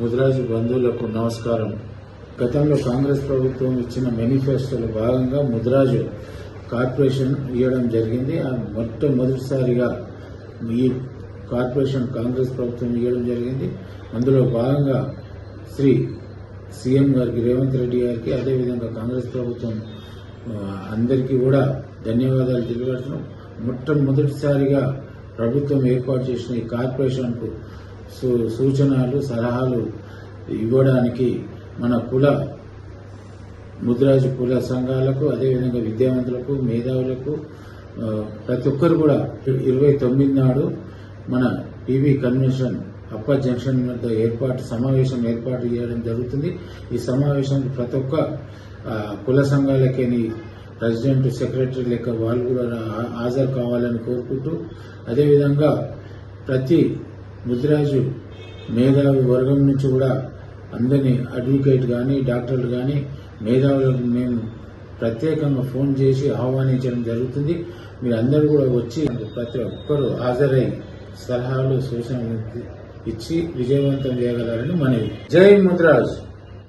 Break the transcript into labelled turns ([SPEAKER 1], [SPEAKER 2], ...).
[SPEAKER 1] ముదిరాజు బంధువులకు నమస్కారం. గతంలో కాంగ్రెస్ ప్రభుత్వం ఇచ్చిన మేనిఫెస్టోలో భాగంగా ముదిరాజు కార్పొరేషన్ ఇవ్వడం జరిగింది. ఆ మొట్టమొదటిసారిగా ఈ కార్పొరేషన్ కాంగ్రెస్ ప్రభుత్వం ఇవ్వడం జరిగింది. అందులో భాగంగా శ్రీ సీఎం గారికి రేవంత్ రెడ్డి గారికి అదేవిధంగా కాంగ్రెస్ ప్రభుత్వం అందరికీ కూడా ధన్యవాదాలు తెలియజేస్తున్నాం మొట్టమొదటిసారిగా ప్రభుత్వం ఏర్పాటు చేసిన ఈ కార్పొరేషన్కు సూచనలు సలహాలు ఇవ్వడానికి మన కుల ముద్రాజు కుల సంఘాలకు అదేవిధంగా విద్యావంతులకు మేధావులకు ప్రతి ఒక్కరు కూడా ఇరవై తొమ్మిది నాడు మన పీవీ కన్వెన్షన్ అప్ప జంక్షన్ వద్ద ఏర్పాటు సమావేశం ఏర్పాటు చేయడం జరుగుతుంది. ఈ సమావేశానికి ప్రతి ఒక్క కుల సంఘాలకేని ప్రెసిడెంట్ సెక్రటరీ లెక్క వాళ్ళు కూడా హాజరు కావాలని కోరుకుంటూ అదేవిధంగా ప్రతి ముద్రాజు మేధావి వర్గం నుంచి కూడా అందరినీ అడ్వకేట్ కానీ డాక్టర్లు కానీ మేధావులకు మేము ప్రత్యేకంగా ఫోన్ చేసి ఆహ్వానించడం జరుగుతుంది. మీరు అందరూ కూడా వచ్చి ప్రతి ఒక్కరూ హాజరై సలహాలు సూచనలు ఇచ్చి విజయవంతం చేయగలరని మనవి. జై ముద్రాజ్!